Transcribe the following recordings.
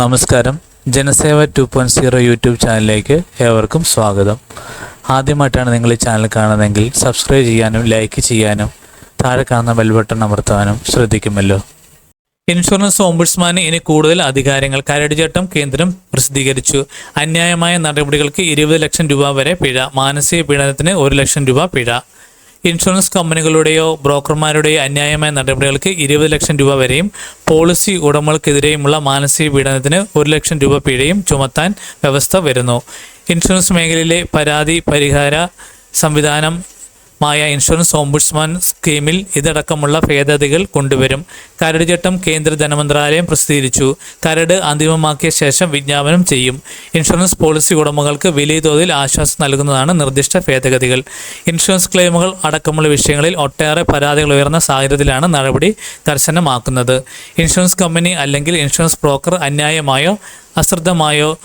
നമസ്കാരം. Janaseva two point zero YouTube ചാനലിലേക്ക് ഏവർക്കും സ്വാഗതം. ആദ്യമായിട്ടാണ് നിങ്ങൾ ഈ ചാനൽ കാണുന്നതെങ്കിൽ സബ്സ്ക്രൈബ് ചെയ്യാനും ലൈക്ക് ചെയ്യാനും താഴെ കാണുന്ന ബെൽ ബട്ടൺ അമർത്താനും ശ്രദ്ധിക്കുമല്ലോ. ഇൻഷുറൻസ് ഓംബുഡ്സ്മാന് ഇനി കൂടുതൽ അധികാരങ്ങൾ കരട് ചട്ടം കേന്ദ്രം പ്രസിദ്ധീകരിച്ചു. അന്യായമായ നടപടികൾക്ക് ഇരുപത് ലക്ഷം രൂപ വരെ പിഴ. മാനസിക പീഡനത്തിന് ഒരു ലക്ഷം രൂപ പിഴ. ഇൻഷുറൻസ് കമ്പനികളുടെയോ ബ്രോക്കർമാരുടെയോ അന്യായമായ നടപടികൾക്ക് ഇരുപത് ലക്ഷം രൂപ വരെയും പോളിസി ഉടമകൾക്കെതിരെയുമുള്ള മാനസിക പീഡനത്തിന് ഒരു ലക്ഷം രൂപ പിഴയും ചുമത്താൻ വ്യവസ്ഥ വരുന്നു. ഇൻഷുറൻസ് മേഖലയിലെ പരാതി പരിഹാര സംവിധാനം മായ ഇൻഷുറൻസ് ഓംബുഡ്സ്മാൻ സ്കീമിൽ ഇതടക്കമുള്ള ഭേദഗതികൾ കൊണ്ടുവരും. കരട് ചട്ടം കേന്ദ്ര ധനമന്ത്രാലയം പ്രസിദ്ധീകരിച്ചു. കരട് അന്തിമമാക്കിയ ശേഷം വിജ്ഞാപനം ചെയ്യും. ഇൻഷുറൻസ് പോളിസി ഉടമകൾക്ക് വലിയ തോതിൽ ആശ്വാസം നൽകുന്നതാണ് നിർദ്ദിഷ്ട ഭേദഗതികൾ. ഇൻഷുറൻസ് ക്ലെയിമുകൾ അടക്കമുള്ള വിഷയങ്ങളിൽ ഒട്ടേറെ പരാതികൾ ഉയർന്ന സാഹചര്യത്തിലാണ് നടപടി കർശനമാക്കുന്നത്. ഇൻഷുറൻസ് കമ്പനി അല്ലെങ്കിൽ ഇൻഷുറൻസ് ബ്രോക്കർ അന്യായമായോ അശ്രദ്ധമായോ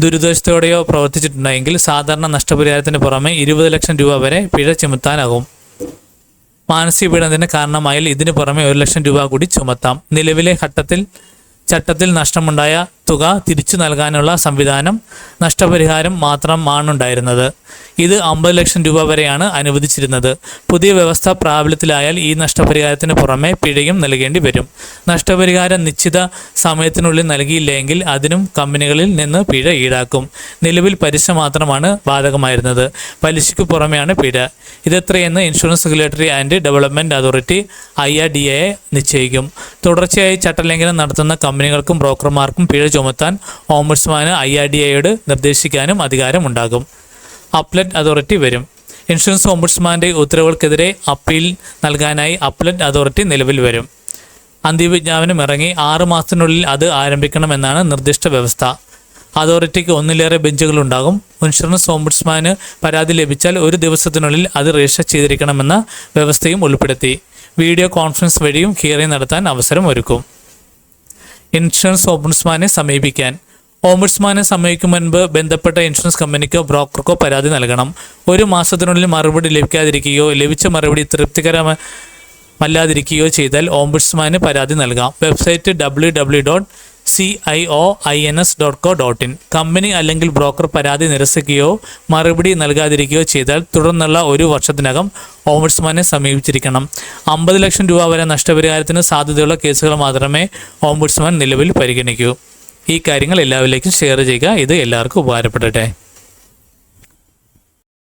ദുരുദ്ദേശത്തോടെയോ പ്രവർത്തിച്ചിട്ടുണ്ടെങ്കിൽ സാധാരണ നഷ്ടപരിഹാരത്തിന് പുറമെ ഇരുപത് ലക്ഷം രൂപ വരെ പിഴ ചുമത്താനാകും. മാനസിക പീഡനത്തിന് കാരണമായാൽ ഇതിനു പുറമെ ഒരു ലക്ഷം രൂപ കൂടി ചുമത്താം. നിലവിലെ ഘട്ടത്തിൽ ചട്ടത്തിൽ നഷ്ടമുണ്ടായ തുക തിരിച്ചു നൽകാനുള്ള സംവിധാനം നഷ്ടപരിഹാരം മാത്രമാണുണ്ടായിരുന്നത് ഇത് അമ്പത് ലക്ഷം രൂപ വരെയാണ് അനുവദിച്ചിരുന്നത്. പുതിയ വ്യവസ്ഥ പ്രാബല്യത്തിലായാൽ ഈ നഷ്ടപരിഹാരത്തിന് പുറമെ പിഴയും നൽകേണ്ടി വരും. നഷ്ടപരിഹാരം നിശ്ചിത സമയത്തിനുള്ളിൽ നൽകിയില്ലെങ്കിൽ അതിനും കമ്പനികളിൽ നിന്ന് പിഴ ഈടാക്കും. നിലവിൽ പലിശ മാത്രമാണ് ബാധകമായിരുന്നത്. പലിശയ്ക്ക് പുറമെയാണ് പിഴ. ഇതെത്രയെന്ന് insurance regulatory and development authority I R D A നിശ്ചയിക്കും. തുടർച്ചയായി ചട്ടലംഘനം നടത്തുന്ന കമ്പനികൾക്കും ബ്രോക്കർമാർക്കും പിഴ ചുമത്താൻ ഓംബുഡ്സ്മാന് ഐ ആർ ഡി എയോട് നിർദ്ദേശിക്കാനും അധികാരമുണ്ടാകും. അപ്ലറ്റ് അതോറിറ്റി വരും. ഇൻഷുറൻസ് ഓംബുഡ്സ്മാന്റെ ഉത്തരവുകൾക്കെതിരെ അപ്പീൽ നൽകാനായി അപ്ലറ്റ് അതോറിറ്റി നിലവിൽ വരും. അന്തിമവിജ്ഞാപനം ഇറങ്ങി ആറ് മാസത്തിനുള്ളിൽ അത് ആരംഭിക്കണമെന്നാണ് നിർദ്ദിഷ്ട വ്യവസ്ഥ. അതോറിറ്റിക്ക് ഒന്നിലേറെ ബെഞ്ചുകളുണ്ടാകും. ഇൻഷുറൻസ് ഓംബുഡ്സ്മാന് പരാതി ലഭിച്ചാൽ ഒരു ദിവസത്തിനുള്ളിൽ അത് രജിസ്റ്റർ ചെയ്തിരിക്കണമെന്ന വ്യവസ്ഥയും ഉൾപ്പെടുത്തി. വീഡിയോ കോൺഫറൻസ് വഴിയും ഹിയറിംഗ് നടത്താൻ അവസരം ഒരുക്കും. ഇൻഷുറൻസ് ഓംബുഡ്സ്മാനെ സമീപിക്കാൻ. ഓംബുഡ്സ്മാനെ സമീപിക്കും മുൻപ് ബന്ധപ്പെട്ട ഇൻഷുറൻസ് കമ്പനിക്കോ ബ്രോക്കർക്കോ പരാതി നൽകണം. ഒരു മാസത്തിനുള്ളിൽ മറുപടി ലഭിക്കാതിരിക്കുകയോ ലഭിച്ച മറുപടി തൃപ്തികരമല്ലാതിരിക്കുകയോ ചെയ്താൽ ഓംബുഡ്സ്മാന് പരാതി നൽകാം. Website W W dot C I O I N S dot co dot in company അല്ലെങ്കിൽ ബ്രോക്കർ പരാതി നിരസിക്കുകയോ മറുപടി നൽകാതിരിക്കുകയോ ചെയ്താൽ തുടർന്നുള്ള ഒരു വർഷത്തിനകം ഓംബുഡ്സ്മാനെ സമീപിച്ചിരിക്കണം. അമ്പത് ലക്ഷം രൂപ വരെ നഷ്ടപരിഹാരത്തിന് സാധ്യതയുള്ള കേസുകൾ മാത്രമേ ഓംബുഡ്സ്മാൻ നിലവിൽ പരിഗണിക്കൂ. ഈ കാര്യങ്ങൾ എല്ലാവരിലേക്കും ഷെയർ ചെയ്യുക. ഇത് എല്ലാവർക്കും ഉപകാരപ്പെടട്ടെ.